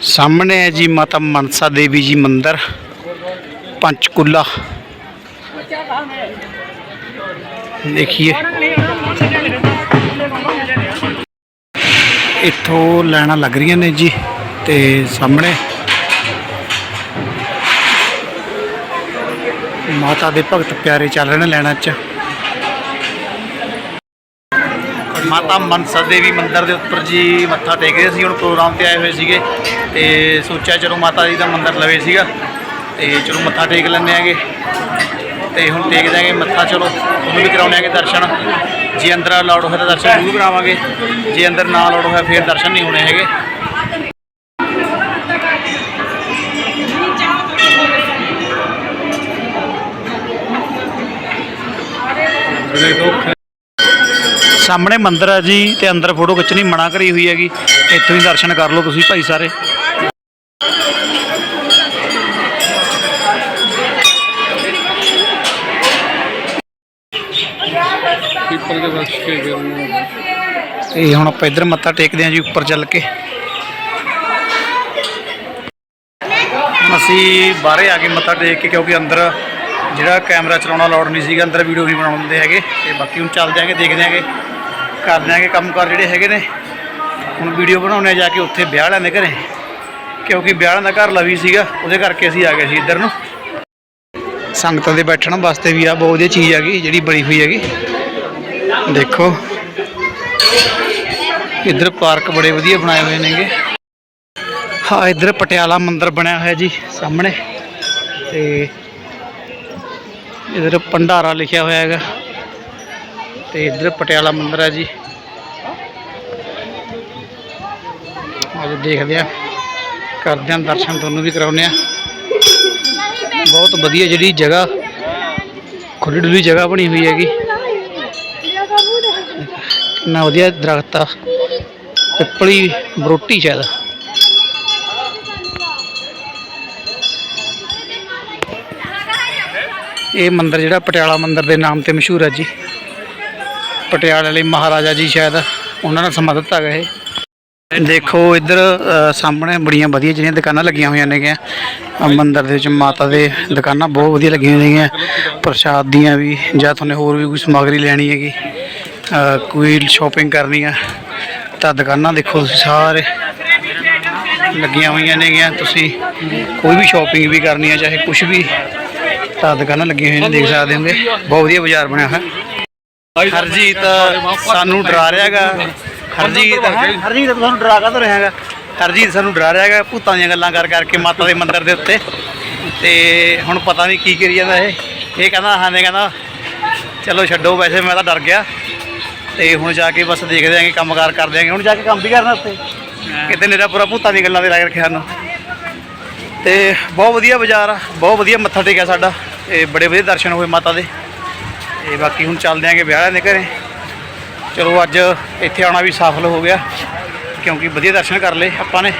ਸਾਹਮਣੇ ਹੈ ਜੀ ਮਾਤਾ ਮਨਸਾ ਦੇਵੀ ਜੀ ਮੰਦਿਰ, ਪੰਚਕੂਲਾ। ਦੇਖੀਏ। ਇੱਥੋਂ ਲੈਣਾ ਲੱਗ ਰਹੀਆਂ ਨੇ ਜੀ ਤੇ ਸਾਹਮਣੇ ਮਾਤਾ ਦੇ ਭਗਤ ਪਿਆਰੇ ਚੱਲ ਰਹੇ ਨੇ ਲੈਣਾ ਚ। ਮਾਤਾ ਮਨਸਾ ਦੇਵੀ ਮੰਦਿਰ ਦੇ ਉੱਪਰ ਜੀ ਮੱਥਾ ਟੇਕ ਰਹੇ ਸੀ, ਹੁਣ ਪ੍ਰੋਗਰਾਮ ਤੇ ਆਏ ਹੋਏ ਸੀਗੇ ਤੇ ਸੋਚਿਆ ਚਲੋ ਮਾਤਾ ਜੀ ਦਾ ਮੰਦਿਰ ਲਵੇ ਸੀਗਾ ਤੇ ਚਲੋ ਮੱਥਾ ਟੇਕ ਲੈਂਦੇ ਆਂਗੇ ਤੇ ਹੁਣ ਟੇਕ ਦਾਂਗੇ ਮੱਥਾ, ਚਲੋ ਉਹਨੂੰ ਵੀ ਕਰਾਉਣੇ ਆਂਗੇ ਦਰਸ਼ਨ। ਜੇ ਅੰਦਰ ਅਲਾਉਡ ਹੋਇਆ ਤਾਂ ਦਰਸ਼ਨ ਜ਼ਰੂਰ ਕਰਾਵਾਂਗੇ, ਜੇ ਅੰਦਰ ਨਾ ਅਲਾਉਡ ਹੋਇਆ ਫਿਰ ਦਰਸ਼ਨ ਨਹੀਂ ਹੋਣੇ ਹੈਗੇ। ਸਾਹਮਣੇ ਮੰਦਿਰ ਹੈ ਜੀ ਤੇ ਅੰਦਰ ਫੋਟੋ ਖਿੱਚਣੀ, ਮਨਾ ਕਰੀ ਹੋਈ ਹੈਗੀ। ਇੱਥੋਂ ਹੀ ਦਰਸ਼ਨ ਕਰ ਲਓ ਤੁਸੀਂ ਭਾਈ ਸਾਰੇ। ਪੀਪਲ ਦੇ ਵਰਸ਼ ਕੇ ਗਏ ਤੇ ਹੁਣ ਆਪਾਂ ਇੱਧਰ ਮੱਥਾ ਟੇਕਦੇ ਹਾਂ ਜੀ ਉੱਪਰ ਚੱਲ ਕੇ। ਅਸੀਂ ਬਾਹਰੇ ਆ ਕੇ ਮੱਥਾ ਟੇਕ ਕੇ ਕਿਉਂਕਿ ਅੰਦਰ ਜਿਹੜਾ ਕੈਮਰਾ ਚਲਾਉਣਾ ਅਲਾਉਡ ਨਹੀਂ ਸੀਗਾ, ਅੰਦਰ ਵੀਡੀਓ ਨਹੀਂ ਬਣਾਉਂਦੇ ਹੈਗੇ ਤੇ ਬਾਕੀ ਹੁਣ ਚੱਲ ਜਾਾਂਗੇ ਦੇਖਦੇ ਆਂਗੇ ਕਰ ਦਿਆਂਗੇ ਕੰਮਕਾਰ ਜਿਹੜੇ ਹੈਗੇ ਨੇ। ਹੁਣ ਵੀਡੀਓ ਬਣਾਉਣੇ ਜਾ ਕੇ ਉੱਥੇ ਵਿਆਹ ਵਾਲਿਆਂ ਦੇ ਘਰੇ। ਕਿਉਂਕਿ ਵਿਆਹ ਵਾਲਿਆਂ ਦਾ ਘਰ ਲਵੀ ਸੀਗਾ, ਉਹਦੇ ਕਰਕੇ ਅਸੀਂ ਆ ਗਏ ਸੀ ਇੱਧਰ ਨੂੰ। ਸੰਗਤਾਂ ਦੇ ਬੈਠਣ ਵਾਸਤੇ ਵੀ ਆ, ਬਹੁਤ ਵਧੀਆ ਚੀਜ਼ ਹੈਗੀ ਜਿਹੜੀ ਬਣੀ ਹੋਈ ਹੈਗੀ। ਦੇਖੋ। ਇੱਧਰ ਪਾਰਕ ਬੜੇ ਵਧੀਆ ਬਣਾਏ ਹੋਏ ਨੇਗੇ। ਹਾਂ ਇੱਧਰ ਪਟਿਆਲਾ ਮੰਦਿਰ ਬਣਿਆ ਹੋਇਆ ਜੀ, ਸਾਹਮਣੇ। ਤੇ ਇੱਧਰ ਭੰਡਾਰਾ ਲਿਖਿਆ ਹੋਇਆ ਹੈਗਾ। ਤੇ ਇੱਧਰ ਪਟਿਆਲਾ ਮੰਦਿਰ ਹੈ ਜੀ। ਅੱਜ ਦੇਖਦੇ ਆ। ਕਰਦੇ ਆ ਦਰਸ਼ਨ, ਤੁਹਾਨੂੰ ਵੀ ਕਰਾਉਂਦੇ ਆ। ਬਹੁਤ ਵਧੀਆ ਜਿਹੜੀ ਜਗ੍ਹਾ ਖੁੱਲੀ ਡੁੱਲੀ ਜਗ੍ਹਾ ਬਣੀ ਹੋਈ ਹੈਗੀ। ਕਿੰਨਾ ਵਧੀਆ ਦਰਖਤ ਆ। ਪਿੱਪਲੀ ਬਰੋਟੀ ਸ਼ਾਇਦ। ਇਹ ਮੰਦਿਰ ਜਿਹੜਾ ਪਟਿਆਲਾ ਮੰਦਿਰ ਦੇ ਨਾਮ ਤੇ ਮਸ਼ਹੂਰ ਹੈ ਜੀ। ਪਟਿਆਲੇ ਲਈ ਮਹਾਰਾਜਾ ਜੀ ਸ਼ਾਇਦ ਉਹਨਾਂ ਨਾਲ ਸੰਬੰਧਿਤ ਹੈਗਾ ਇਹ। ਦੇਖੋ ਇੱਧਰ ਸਾਹਮਣੇ ਬੜੀਆਂ ਵਧੀਆ ਜਿਹੜੀਆਂ ਦੁਕਾਨਾਂ ਲੱਗੀਆਂ ਹੋਈਆਂ ਨੇਗੀਆਂ। ਮੰਦਰ ਦੇ ਵਿੱਚ ਮਾਤਾ ਦੇ ਦੁਕਾਨਾਂ ਬਹੁਤ ਵਧੀਆ ਲੱਗੀਆਂ ਹੋਈਆਂ ਨੇਗੀਆਂ। ਪ੍ਰਸ਼ਾਦ ਦੀਆਂ ਵੀ, ਜਾਂ ਤੁਹਾਨੂੰ ਹੋਰ ਵੀ ਕੋਈ ਸਮੱਗਰੀ ਲੈਣੀ ਹੈਗੀ। ਕੋਈ ਸ਼ਾਪਿੰਗ ਕਰਨੀ ਆ, ਤਾਂ ਦੁਕਾਨਾਂ ਦੇਖੋ ਤੁਸੀਂ ਸਾਰੇ ਲੱਗੀਆਂ ਹੋਈਆਂ ਨੇਗੀਆਂ। ਤੁਸੀਂ ਕੋਈ ਵੀ ਸ਼ਾਪਿੰਗ ਵੀ ਕਰਨੀ ਆ, ਚਾਹੇ ਕੁਝ ਵੀ, ਤਾਂ ਦੁਕਾਨਾਂ ਲੱਗੀਆਂ ਹੋਈਆਂ ਨੇ, ਦੇਖ ਸਕਦੇ ਹੋਗੇ। ਬਹੁਤ ਵਧੀਆ ਬਾਜ਼ਾਰ ਬਣਿਆ ਹੋਇਆ। ਹਰਜੀਤ ਸਾਨੂੰ ਡਰਾ ਰਿਹਾ ਹੈਗਾ। ਹਰਜੀਤ ਹਰਜੀਤ ਤੁਹਾਨੂੰ ਡਰਾ ਕਾ ਰਿਹਾ ਹੈਗਾ? ਹਰਜੀਤ ਸਾਨੂੰ ਡਰਾ ਰਿਹਾ ਹੈਗਾ ਭੂਤਾਂ ਦੀਆਂ ਗੱਲਾਂ ਕਰ ਕਰਕੇ ਮਾਤਾ ਦੇ ਮੰਦਿਰ ਦੇ ਉੱਤੇ। ਤੇ ਹੁਣ ਪਤਾ ਨਹੀਂ ਕੀ ਕਰੀ ਜਾਂਦਾ ਇਹ। ਇਹ ਕਹਿੰਦਾ ਹਾਂ ਨੇ ਕਹਿੰਦਾ ਚਲੋ ਛੱਡੋ ਵੈਸੇ ਮੈਂ ਤਾਂ ਡਰ ਗਿਆ। ਤੇ ਹੁਣ ਜਾ ਕੇ ਬਸ ਦੇਖਦੇ ਆਂਗੇ ਕੰਮਕਾਰ ਕਰਦੇ ਆਂਗੇ। ਹੁਣ ਜਾ ਕੇ ਕੰਮ ਵੀ ਕਰਨਾ ਉੱਤੇ ਕਿਤੇ ਨੇਰਾ ਪੂਰਾ ਭੂਤਾਂ ਦੀਆਂ ਗੱਲਾਂ ਦੇ ਲੱਗ ਰੱਖਿਆ ਸਾਨੂੰ। ਤੇ ਬਹੁਤ ਵਧੀਆ ਬਾਜ਼ਾਰ ਆ ਬਹੁਤ ਵਧੀਆ ਮੱਥਾ ਟੇਕਿਆ ਸਾਡਾ। ਤੇ ਬੜੇ ਵਧੀਆ ਦਰਸ਼ਨ ਹੋਏ ਮਾਤਾ ਦੇ। ਤੇ ਬਾਕੀ ਹੁਣ ਚੱਲਦੇ ਆਂਗੇ ਵਿਆਹ ਦੇ ਘਰੇ। ਚਲੋ ਅੱਜ ਇੱਥੇ ਆਉਣਾ ਵੀ ਸਫਲ ਹੋ ਗਿਆ, ਕਿਉਂਕਿ ਵਧੀਆ ਦਰਸ਼ਨ ਕਰ ਲਏ ਆਪਾਂ ਨੇ।